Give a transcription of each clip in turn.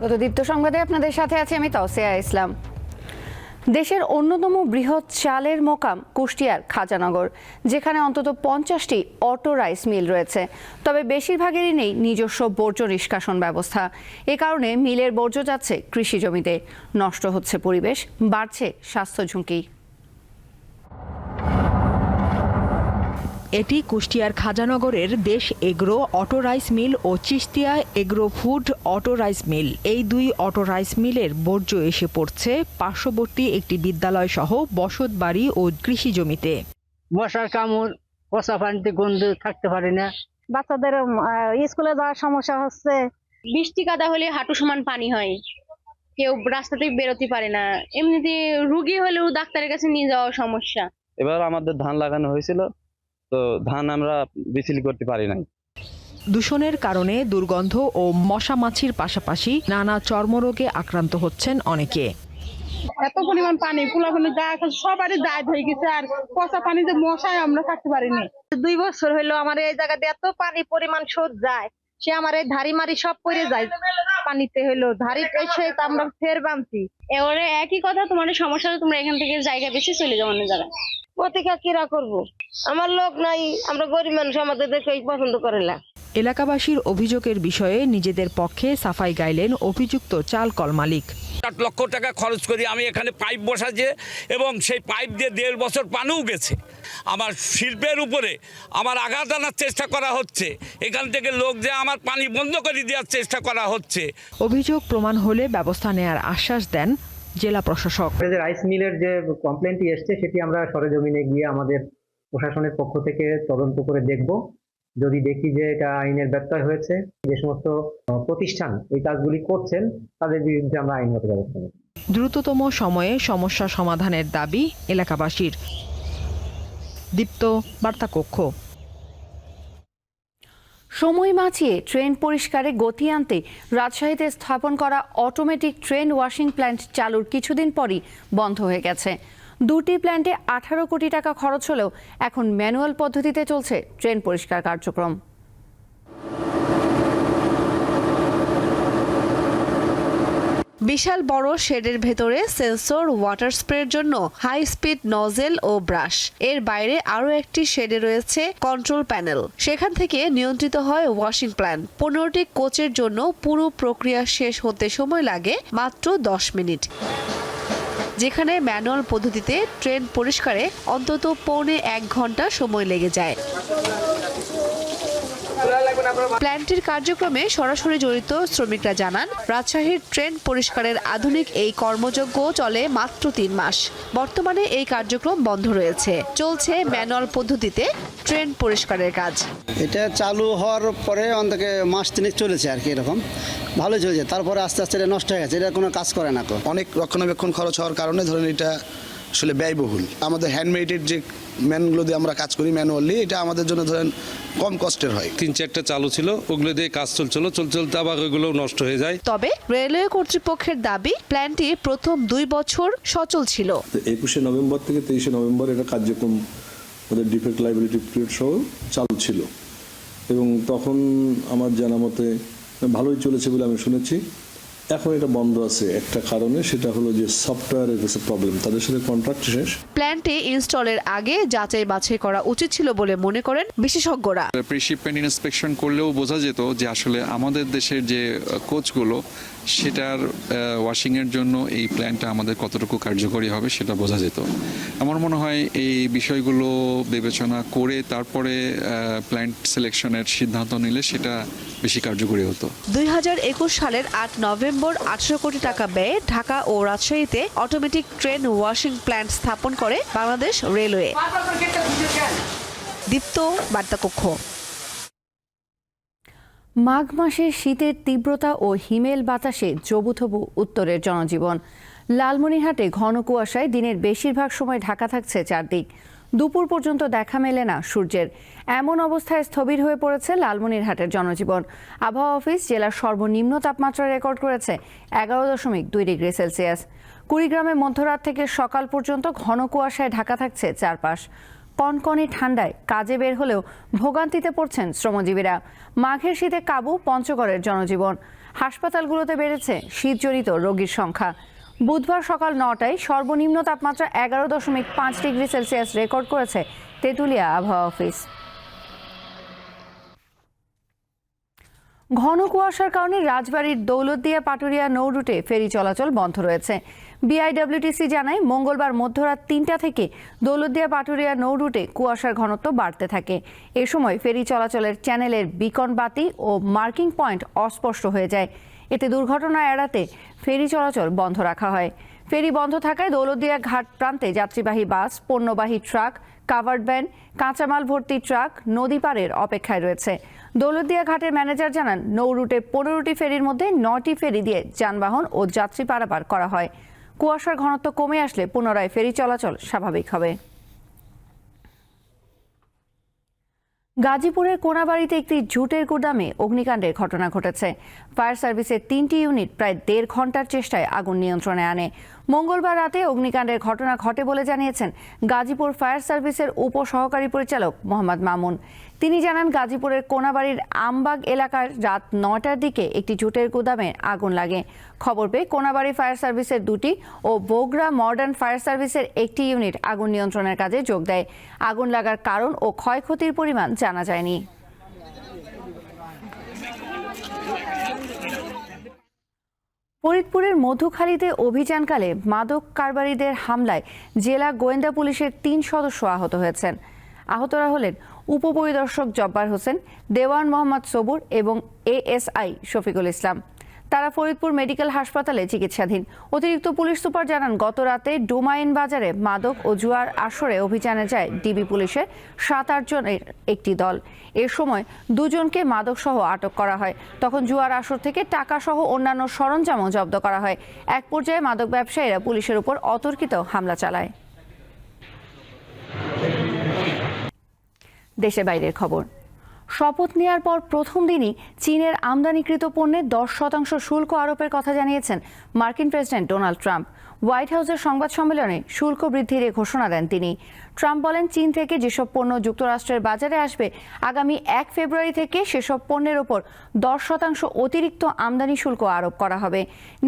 স্বাগত দীপ্ত সংবাদে আপনাদের সাথে আছি আমি তসিয়া ইসলাম। দেশের অন্যতম বৃহৎ চালের মোকাম কুষ্টিয়ার খাজানগর, যেখানে অন্তত পঞ্চাশটি অটো রাইস মিল রয়েছে। তবে বেশিরভাগেরই নেই নিজস্ব বর্জ্য নিষ্কাশন ব্যবস্থা। এ কারণে মিলের বর্জ্য যাচ্ছে কৃষি জমিতে। নষ্ট হচ্ছে পরিবেশ, বাড়ছে স্বাস্থ্য ঝুঁকি। এটি কুষ্টিয়ার খাজানগরের দেশ এগ্রো অটো রাইস মিল ও Chistia agro food auto rice mill. এই দুই অটো রাইস মিলের বর্জ্য এসে পড়ছে পার্শ্ববর্তী একটি বিদ্যালয় সহ বসত বাড়ি ও কৃষি জমিতে বসার কামড় পচা পানিতে গন্ধ থাকতে পারে না। বাচ্চাদের স্কুলে যাওয়ার সমস্যা হচ্ছে। বৃষ্টি কাদা হলে হাঁটু সমান পানি হয়। কেউ রাস্তাতে বেরোতে পারে না। এমনিতে রুগী হলেও ডাক্তারের কাছে নিয়ে যাওয়া সমস্যা। এবার আমাদের ধান লাগানো হয়েছিল। তো ধান আমরা বিচলি করতে পারি নাই। দূষণের কারণে দুর্গন্ধ ও মশা মাছির পাশাপাশি নানা চর্মরোগে আক্রান্ত হচ্ছেন অনেকে। এত পরিমাণ পানি পোলাপানি গা সবারই দায় হয়ে গেছে আর পচা পানি যে মশায় আমরা থাকতে পারিনি। দুই বছর হইল আমার এই জায়গাতে এত পানি পরিমাণ শোধ যায় সে আমার এই ধারি মারি সব পড়ে যায়। পানিতে হইল ধারি এসে তো আমরা ফের বানছি এবারে একই কথা তোমার সমস্যা হলে তোমরা এখান থেকে জায়গা বেশি চলে যাও অন্য জায়গায়। প্রতিকা কিরা করব? আমার লোক নাই আমরা গরিব মানুষ আমাদের দেখে পছন্দ করে না। এলাকাবাসীর অভিযোগের বিষয়ে নিজেদের পক্ষে সাফাই গাইলেন অভিযুক্ত চাল কল মালিক। আট লক্ষ টাকা খরচ করি আমি এখানে পাইপ বসাচ্ছে এবং সেই পাইপ দিয়ে দেড় বছর পানিও গেছে। আমার শিল্পের উপরে আমার আঘাত আনার চেষ্টা করা হচ্ছে। এখান থেকে লোক যে আমার পানি বন্ধ করে দেওয়ার চেষ্টা করা হচ্ছে। অভিযোগ প্রমাণ হলে ব্যবস্থা নেয়ার আশ্বাস দেন জেলা প্রশাসক। রাইস মিলের যে কমপ্লেনটি এসছে সেটি আমরা সরেজমিনে গিয়ে আমাদের প্রশাসনের পক্ষ থেকে তদন্ত করে দেখব। যদি দেখি যে এটা আইনের ব্যত্যয় হয়েছে যে সমস্ত প্রতিষ্ঠান এই কাজগুলি করছেন তাদের বিরুদ্ধে আমরা আইনগত ব্যবস্থা নেব। দ্রুততম সময়ে সমস্যা সমাধানের দাবি এলাকাবাসীর। দীপ্ত বার্তা কক্ষ সময় বাঁচিয়ে ট্রেন পরিষ্কারে গতি আনতে রাজশাহীতে স্থাপন করা অটোমেটিক ট্রেন ওয়াশিং প্ল্যান্ট চালুর কিছুদিন পরই বন্ধ হয়ে গেছে। দুটি প্ল্যান্টে আঠারো কোটি টাকা খরচ হলেও এখন ম্যানুয়াল পদ্ধতিতে চলছে ট্রেন পরিষ্কার কার্যক্রম। বিশাল বড় শেডের ভেতরে সেন্সর, ওয়াটার স্প্রের জন্য হাই স্পিড নজেল ও ব্রাশ এর বাইরে আরও একটি শেডে রয়েছে কন্ট্রোল প্যানেল সেখান থেকে নিয়ন্ত্রিত হয় ওয়াশিং প্ল্যান পনেরোটি কোচের জন্য পুরো প্রক্রিয়া শেষ হতে সময় লাগে মাত্র দশ মিনিট। যেখানে ম্যানুয়াল পদ্ধতিতে ট্রেন পরিষ্কারে অন্তত পৌনে এক ঘণ্টা সময় লেগে যায়। প্ল্যান্টটির কার্যক্রমে সরাসরি জড়িত শ্রমিকরা জানান রাজশাহীর ট্রেন পরিষ্কারের আধুনিক এই কর্মযজ্ঞ চলে মাত্র তিন মাস। বর্তমানে এই কার্যক্রম বন্ধ রয়েছে। চলছে ম্যানুয়াল পদ্ধতিতে ট্রেন পরিষ্কারের কাজ। এটা চালু হওয়ার পরে অন্তকে মাস তিনেক চলেছে আর কি এরকম। ভালোই চলছে। তারপরে আস্তে আস্তে এটা নষ্ট হয়ে গেছে। এটা কোনো কাজ করে না তো। অনেক রক্ষণাবেক্ষণ খরচ হওয়ার কারণে ধরেন এটা আসলে ব্যয়বহুল। আমাদের হ্যান্ডমেডের যে ম্যানগুলো দিয়ে আমরা কাজ করি ম্যানুয়ালি এটা আমাদের জন্য ধরেন কম কষ্টের হয়। তিন চারটা চালু ছিল ওগুলো দিয়ে কাজ চলছিল চলতে চলতে আবার ওইগুলো নষ্ট হয়ে যায়। তবে রেলওয়ে কর্তৃপক্ষের দাবি প্ল্যানটি প্রথম দুই বছর সচল ছিল। একুশে নভেম্বর থেকে তেইশে নভেম্বর এটা কার্যক্রম ওদের ডিফেক্ট লাইবিলিটি পিরিয়ড সহ চালু ছিল। এবং তখন আমার জানা মতে ভালোই চলেছে বলে আমি শুনেছি। এখন এটা বন্ধ আছে একটা কারণে সেটা হলো যে সফটওয়্যারের কিছু প্রবলেম তাদের সাথে কন্ট্রাক্ট শেষ। প্ল্যানটি ইনস্টলের আগে যাচাই বাছাই করা উচিত ছিল বলে মনে করেন বিশেষজ্ঞরা। প্রিশিপমেন্ট ইন্সপেকশন করলেও বোঝা যেত যে আসলে আমাদের দেশের যে কোচগুলো সেটার ওয়াশিংয়ের জন্য এই প্ল্যানটা আমাদের কতটুকু কার্যকরী হবে সেটা বোঝা যেত। আমার মনে হয় এই বিষয়গুলো বিবেচনা করে তারপরে প্ল্যান্ট সিলেকশনের সিদ্ধান্ত নিলে সেটা বেশি কার্যকরী হতো। দুই হাজার একুশ সালের আট নভেম্বর আটশো কোটি টাকা ব্যয়ে ঢাকা ও রাজশাহীতে অটোমেটিক ট্রেন ওয়াশিং প্ল্যান্ট স্থাপন করে বাংলাদেশ রেলওয়ে দীপ্ত বার্তাকক্ষ। মাঘ মাসে শীতের তীব্রতা ও হিমেল বাতাসে জবুথবু উত্তরের জনজীবন। লালমনিরহাটে ঘন কুয়াশায় দিনের বেশিরভাগ সময় ঢাকা থাকছে চারদিক। দুপুর পর্যন্ত দেখা মেলে না সূর্যের। এমন অবস্থায় স্থবির হয়ে পড়েছে লালমনিরহাটের জনজীবন। আবহাওয়া অফিস জেলার সর্বনিম্ন তাপমাত্রা রেকর্ড করেছে এগারো দশমিক দুই ডিগ্রি সেলসিয়াস। কুড়িগ্রামে মধ্যরাত থেকে সকাল পর্যন্ত ঘন কুয়াশায় ঢাকা থাকছে চারপাশ। কনকনে ঠান্ডায় কাজে বের হলেও ভোগান্তিতে পড়ছেন শ্রমজীবীরা। মাঘের শীতে কাবু পঞ্চগড়ের জনজীবন। হাসপাতালগুলোতে বেড়েছে শীতজনিত রোগীর সংখ্যা। বুধবার সকাল নটায় সর্বনিম্ন তাপমাত্রা এগারো দশমিক পাঁচ ডিগ্রি সেলসিয়াস রেকর্ড করেছে তেঁতুলিয়া আবহাওয়া অফিস। ঘন কুয়াশার কারণে রাজবাড়ির দৌলতদিয়া পাটুরিয়া নৌ রুটে ফেরি চলাচল বন্ধ রয়েছে। বিআইডব্লিউটিসি জানায়, মঙ্গলবার মধ্যরাত তিনটা থেকে দৌলতদিয়া পাটুরিয়া নৌ রুটে কুয়াশার ঘনত্ব বাড়তে থাকে। এ সময় ফেরি চলাচলের চ্যানেলের বিকন বাতি ও মার্কিং পয়েন্ট অস্পষ্ট হয়ে যায়। এতে দুর্ঘটনা এড়াতে ফেরি চলাচল বন্ধ রাখা হয়। ফেরি বন্ধ থাকায় দৌলতদিয়া ঘাট প্রান্তে যাত্রীবাহী বাস, পণ্যবাহী ট্রাক কাভার্ড ভ্যান কাঁচামাল ভর্তি ট্রাক নদী পারের অপেক্ষায় রয়েছে। দৌলতদিয়া ঘাটের ম্যানেজার জানান, নৌ রুটে পনেরোটি ফেরির মধ্যে নটি ফেরি দিয়ে যানবাহন ও যাত্রী পারাপার করা হয়। কুয়াশার ঘনত্ব কমে আসলে পুনরায় ফেরি চলাচল স্বাভাবিক হবে। গাজীপুরের কোনাবাড়িতে একটি জুটের গুদামে অগ্নিকাণ্ডের ঘটনা ঘটেছে। ফায়ার সার্ভিসের তিনটি ইউনিট প্রায় দেড় ঘণ্টার চেষ্টায় আগুন নিয়ন্ত্রণে আনে। মঙ্গলবার রাতে অগ্নিকাণ্ডের ঘটনা ঘটে বলে জানিয়েছেন গাজীপুর ফায়ার সার্ভিসের উপসহকারী পরিচালক মোহাম্মদ মামুন। তিনি জানান, গাজীপুরের কোনাবাড়ির আমবাগ এলাকার রাত নটার দিকে একটি জুটের গুদামে আগুন লাগে। খবর পেয়ে কোনাবাড়ি ফায়ার সার্ভিসের দুটি ও বগুড়া মডার্ন ফায়ার সার্ভিসের একটি ইউনিট আগুন নিয়ন্ত্রণের কাজে যোগ দেয়। আগুন লাগার কারণ ও ক্ষয়ক্ষতির পরিমাণ জানা যায়নি। ফরিদপুরের মধুখালীতে অভিযানকালে মাদক কারবারিদের হামলায় জেলা গোয়েন্দা পুলিশের তিন সদস্য আহত হয়েছেন। আহতরা হলেন উপপরিদর্শক জব্বার হোসেন, দেওয়ান মোহাম্মদ সবুর এবং এএসআই শফিকুল ইসলাম। তারা ফরিদপুর মেডিকেল হাসপাতালে চিকিৎসাধীন। অতিরিক্ত পুলিশ সুপার জানান, গত রাতে ডোমাইন বাজারে মাদক ও জুয়ার আসরে অভিযানে যায় ডিবি পুলিশের সাত আট জনের একটি দল। এ সময় দুজনকে মাদক সহ আটক করা হয়। তখন জুয়ার আসর থেকে টাকা সহ অন্যান্য সরঞ্জামও জব্দ করা হয়। এক পর্যায়ে মাদক ব্যবসায়ীরা পুলিশের উপর অতর্কিত হামলা চালায়। দেশে বাইরের খবর। শপথ নেয়ার পর প্রথম দিনই চীনের আমদানিকৃত পণ্যে দশ শতাংশ শুল্ক আরোপের কথা জানিয়েছেন মার্কিন প্রেসিডেন্ট ডোনাল্ড ট্রাম্প। হোয়াইট হাউসের সংবাদ সম্মেলনে শুল্ক বৃদ্ধির এ ঘোষণা দেন তিনি। ট্রাম্প বলেন, চীন থেকে যেসব পণ্য যুক্তরাষ্ট্রের বাজারে আসবে, আগামী এক ফেব্রুয়ারি থেকে সেসব পণ্যের ওপর দশ শতাংশ অতিরিক্ত আমদানি শুল্ক আরোপ করা হবে।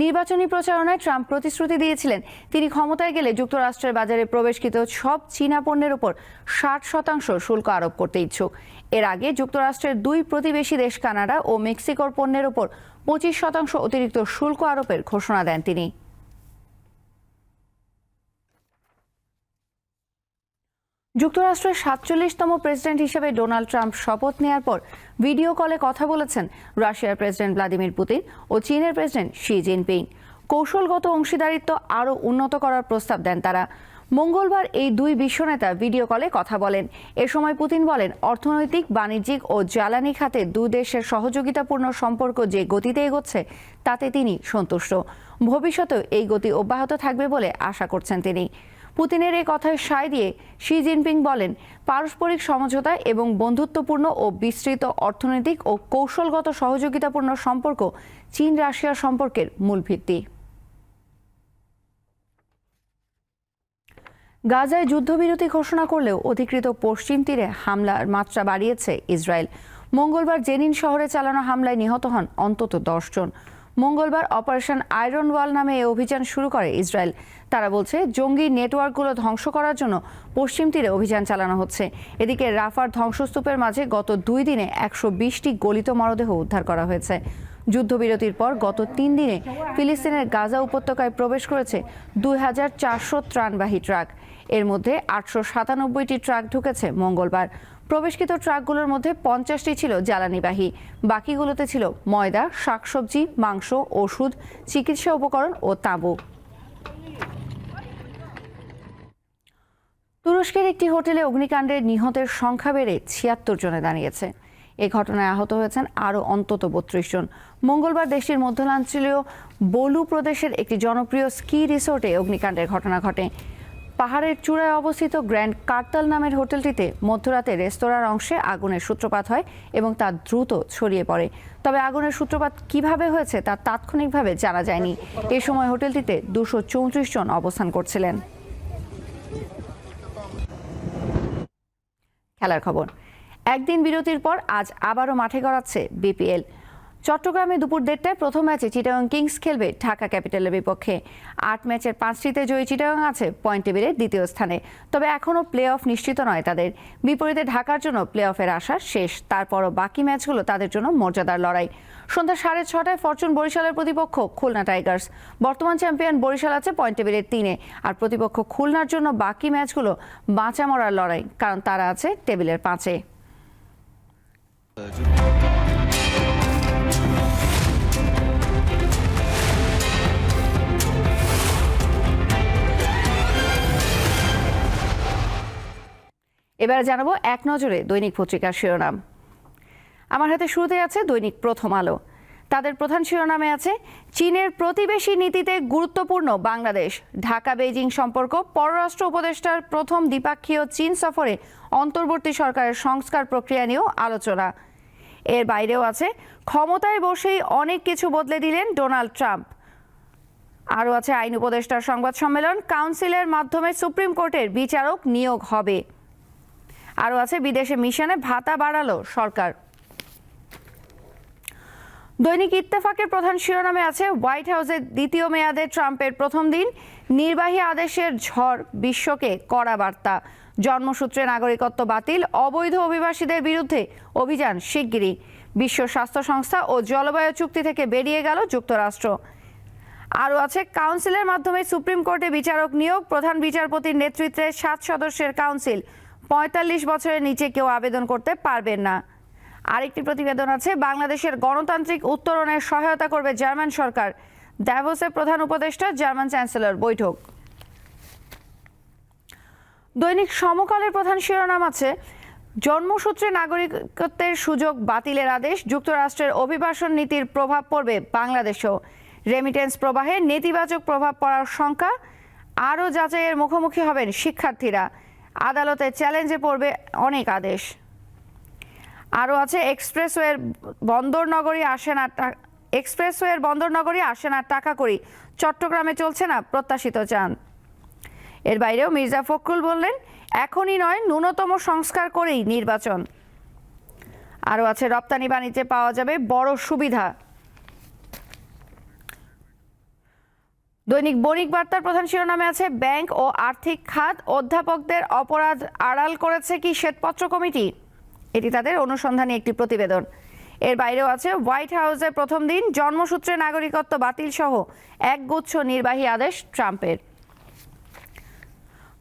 নির্বাচনী প্রচারণায় ট্রাম্প প্রতিশ্রুতি দিয়েছিলেন, তিনি ক্ষমতায় গেলে যুক্তরাষ্ট্রের বাজারে প্রবেশকৃত সব চীনা পণ্যের ওপর ষাট শতাংশ শুল্ক আরোপ করতে ইচ্ছুক। এর আগে যুক্তরাষ্ট্রের দুই প্রতিবেশী দেশ কানাডা ও মেক্সিকোর পণ্যের ওপর পঁচিশ শতাংশ অতিরিক্ত শুল্ক আরোপের ঘোষণা দেন তিনি। যুক্তরাষ্ট্রের সাতচল্লিশতম প্রেসিডেন্ট হিসেবে ডোনাল্ড ট্রাম্প শপথ নেওয়ার পর ভিডিও কলে কথা বলেছেন রাশিয়ার প্রেসিডেন্ট ভ্লাদিমির পুতিন ও চীনের প্রেসিডেন্ট শি জিনপিং। কৌশলগত অংশীদারিত্ব আরও উন্নত করার প্রস্তাব দেন তারা। মঙ্গলবার এই দুই বিশ্বনেতা ভিডিও কলে কথা বলেন। এ সময় পুতিন বলেন, অর্থনৈতিক, বাণিজ্যিক ও জ্বালানি খাতে দুই দেশের সহযোগিতাপূর্ণ সম্পর্ক যে গতিতে এগোচ্ছে, তাতে তিনি সন্তুষ্ট। ভবিষ্যতেও এই গতি অব্যাহত থাকবে বলে আশা করছেন তিনি। পুতিনের এই কথায় সায় দিয়ে শি জিনপিং বলেন, পারস্পরিক সমঝোতা এবং বন্ধুত্বপূর্ণ ও বিস্তৃত অর্থনৈতিক ও কৌশলগত সহযোগিতাপূর্ণ সম্পর্ক চীন রাশিয়া সম্পর্কের মূল ভিত্তি। গাজায় যুদ্ধবিরতি ঘোষণা করলেও অধিকৃত পশ্চিম তীরে হামলার মাত্রা বাড়িয়েছে ইসরায়েল। মঙ্গলবার জেনিন শহরে চালানো হামলায় নিহত হন অন্তত দশ জন। মঙ্গলবার অপারেশন আয়রন ওয়াল নামে এই অভিযান শুরু করে ইসরায়েল। তারা বলছে, জঙ্গি নেটওয়ার্কগুলো ধ্বংস করার জন্য পশ্চিম তীরে অভিযান চালানো হচ্ছে। এদিকে রাফার ধ্বংসস্তূপের মাঝে গত দুই দিনে একশো বিশটি গলিত মরদেহ উদ্ধার করা হয়েছে। যুদ্ধবিরতির পর গত তিন দিনে ফিলিস্তিনের গাজা উপত্যকায় প্রবেশ করেছে দুই হাজার চারশো ত্রাণবাহী ট্রাক। এর মধ্যে আটশো সাতানব্বইটি ট্রাক ঢুকেছে মঙ্গলবার। প্রবেশকৃত ট্রাকগুলোর মধ্যে পঞ্চাশটি ছিল জ্বালানিবাহী, বাকিগুলোতে ছিল ময়দা, শাকসবজি, মাংস, ওষুধ, চিকিৎসা উপকরণ ও তাঁবু। তুরস্কের একটি হোটেলে অগ্নিকাণ্ডে নিহতের সংখ্যা বেড়ে ছিয়াত্তর জনে দাঁড়িয়েছে। এ ঘটনায় আহত হয়েছেন আরও অন্তত বত্রিশ জন। মঙ্গলবার দেশটির মধ্যাঞ্চলীয় বলু প্রদেশের একটি জনপ্রিয় স্কি রিসোর্টে অগ্নিকাণ্ডের ঘটনা ঘটে। পাহাড়ের চূড়ায় অবস্থিত গ্র্যান্ড কার্তাল নামের হোটেলটিতে মধ্যরাতে রেস্তোরাঁর অংশে আগুনের সূত্রপাত হয় এবং তা দ্রুত ছড়িয়ে পড়ে। তবে আগুনের সূত্রপাত কীভাবে হয়েছে তা তাৎক্ষণিকভাবে জানা যায়নি। এ সময় হোটেলটিতে দুশো চৌত্রিশ জন অবস্থান করছিলেন। খেলার খবর। একদিন বিরতির পর আজ আবারও মাঠে গড়াচ্ছে বিপিএল। চট্টগ্রামে দুপুর দেড়টায় প্রথম ম্যাচে চিটাগং কিংস খেলবে ঢাকা ক্যাপিটালের বিপক্ষে। আট ম্যাচের পাঁচটিতে জয়ী চিটাগং আছে পয়েন্ট টেবিলে দ্বিতীয় স্থানে। তবে এখনও প্লে অফ নিশ্চিত নয় তাদের। বিপরীতে ঢাকার জন্য প্লে অফের আশা শেষ। তারপরও বাকি ম্যাচগুলো তাদের জন্য মর্যাদার লড়াই। সন্ধ্যা সাড়ে ছটায় ফরচুন বরিশালের প্রতিপক্ষ খুলনা টাইগার্স। বর্তমান চ্যাম্পিয়ন বরিশাল আছে পয়েন্ট টেবিলের তিনে। আর প্রতিপক্ষ খুলনার জন্য বাকি ম্যাচগুলো বাঁচা মরার লড়াই, কারণ তারা আছে টেবিলের পাঁচে। এবারে জানাব এক নজরে দৈনিক পত্রিকার শিরোনাম। আমার হাতে শুরুতে আছে দৈনিক প্রথম আলো। তাদের প্রধান শিরোনামে আছে, চীনের প্রতিবেশী নীতিতে গুরুত্বপূর্ণ বাংলাদেশ। ঢাকা বেইজিং সম্পর্ক, পররাষ্ট্র উপদেষ্টার প্রথম দ্বিপাক্ষীয় চীন সফরে অন্তর্বর্তী সরকারের সংস্কার প্রক্রিয়া নিয়েও আলোচনা। এর বাইরেও আছে, ক্ষমতায় বসেই অনেক কিছু বদলে দিলেন ডোনাল্ড ট্রাম্প। আরও আছে আইন উপদেষ্টার সংবাদ সম্মেলন, কাউন্সিলের মাধ্যমে সুপ্রিম কোর্টের বিচারক নিয়োগ হবে। আরও আছে, বিদেশে মিশনে ভাতা বাড়ালো সরকার। দৈনিক ইত্তেফাকের প্রধান শিরোনামে আছে, হোয়াইট হাউসের দ্বিতীয় মেয়াদে ট্রাম্পের প্রথম দিন, নির্বাহী আদেশের ঝড় বিশ্বকে কড়া বার্তা। জন্মসূত্রে নাগরিকত্ব বাতিল, অবৈধ অভিবাসীদের বিরুদ্ধে অভিযান শিগগিরই। বিশ্ব স্বাস্থ্য সংস্থা ও জলবায়ু চুক্তি থেকে বেরিয়ে গেল যুক্তরাষ্ট্র। আরও আছে, কাউন্সিলের মাধ্যমে সুপ্রিম কোর্টে বিচারক নিয়োগ, প্রধান বিচারপতির নেতৃত্বে সাত সদস্যের কাউন্সিল। পঁয়তাল্লিশ বছরের নিচে কেউ আবেদন করতে পারবেন না। আরেকটি প্রতিবেদন আছে, বাংলাদেশের গণতান্ত্রিক উত্তরণের সহায়তা করবে জার্মান সরকার। দ্যাভোসের প্রধান উপদেষ্টা, জার্মান চ্যান্সেলর, বৈঠক। দৈনিক সমকালের প্রধান শিরোনাম আছে, জন্মসূত্রে নাগরিকত্বের সুযোগ বাতিলের আদেশ, যুক্তরাষ্ট্রের অভিবাসন নীতির প্রভাব পড়বে বাংলাদেশেও। রেমিটেন্স প্রবাহে নেতিবাচক প্রভাব পড়ার শঙ্কা, আরও যাচাইয়ের মুখোমুখি হবেন শিক্ষার্থীরা। আদালতে চ্যালেঞ্জে পড়বে অনেক আদেশ। আরও আছে, এক্সপ্রেসওয়ের বন্দরনগরী আসে না এক্সপ্রেসওয়ের বন্দরনগরী আসে না টাকা করি চট্টগ্রামে চলছে না, প্রত্যাশিত চান এর বাইরেও মির্জা ফখরুল বললেন, এখনই নয়, ন্যূনতম সংস্কার করেই নির্বাচন। আরও আছে, রপ্তানি বাণিজ্যে পাওয়া যাবে বড় সুবিধা। দৈনিক বণিক বার্তার প্রধান শিরোনামে আছে, ব্যাংক ও আর্থিক খাত অধ্যাপকদের অপরাধ আড়াল করেছে কি শ্বেতপত্র কমিটি? এটি তাদের অনুসন্ধানী একটি প্রতিবেদন। এর বাইরেও আছে, হোয়াইট হাউসের প্রথম দিন জন্মসূত্রে নাগরিকত্ব বাতিল সহ একগুচ্ছ নির্বাহী আদেশ ট্রাম্পের।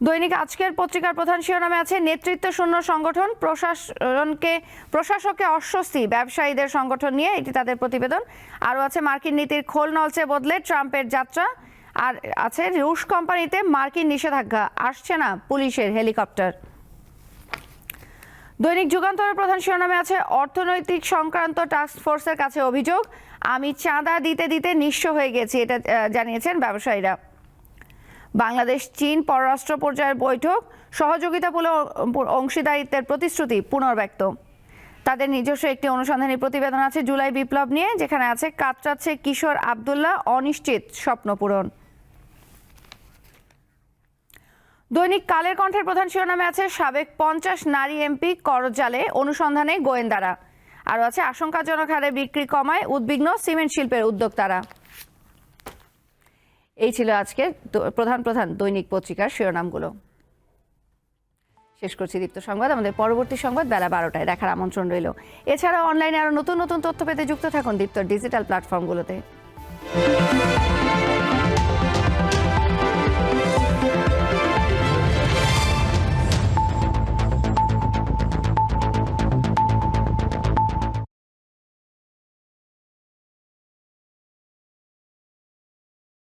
দৈনিক আজকের পত্রিকার প্রধান শিরোনামে আছে নেতৃত্ব শূন্য সংগঠন প্রশাসনকে, প্রশাসককে অস্বস্তি, ব্যবসায়ীদের সংগঠন নিয়ে এটি তাদের প্রতিবেদন। আরও আছে, মার্কিন নীতির খোল নলচে বদলে ট্রাম্পের যাত্রা। আর আছে রুশ কোম্পানিতে মার্কিন নিষেধাজ্ঞা। আসছে না পুলিশের হেলিকপ্টার। দৈনিক যুগান্তরের প্রধান শিরোনামে আছে অর্থনৈতিক সংক্রান্ত টাস্ক ফোর্সের কাছে অভিযোগ। আমি চাঁদা দিতে দিতে নিঃস্ব হয়ে গেছি, এটা জানিয়েছেন ব্যবসায়ীরা। বাংলাদেশ, চীন পররাষ্ট্র পর্যায়ের বৈঠক, সহযোগিতামূলক অংশীদারিত্বের প্রতিশ্রুতি পুনর্ব্যক্ত। তাদের নিজস্ব একটি অনুসন্ধানী প্রতিবেদন আছে জুলাই বিপ্লব নিয়ে, যেখানে আছে, কাতরাচ্ছে কিশোর আবদুল্লাহ অনিশ্চিত স্বপ্ন পূরণ। দৈনিক কালের কণ্ঠের প্রধান শিরোনামে আছে সাবেক পঞ্চাশ নারী এমপি করজালে, অনুসন্ধানে গোয়েন্দারা। আরও আছে আশঙ্কাজনক হারে বিক্রি কমায় উদ্বিগ্ন সিমেন্ট শিল্পের উদ্যোক্তারা। এই ছিল আজকে প্রধান প্রধান দৈনিক পত্রিকার শিরোনামগুলো। শেষ করছি দীপ্ত সংবাদ, আমাদের পরবর্তী সংবাদ বেলা বারোটায় দেখার আমন্ত্রণ রইল। এছাড়াও অনলাইনে আরও নতুন নতুন তথ্য পেতে যুক্ত থাকুন দীপ্তর ডিজিটাল প্ল্যাটফর্মগুলোতে।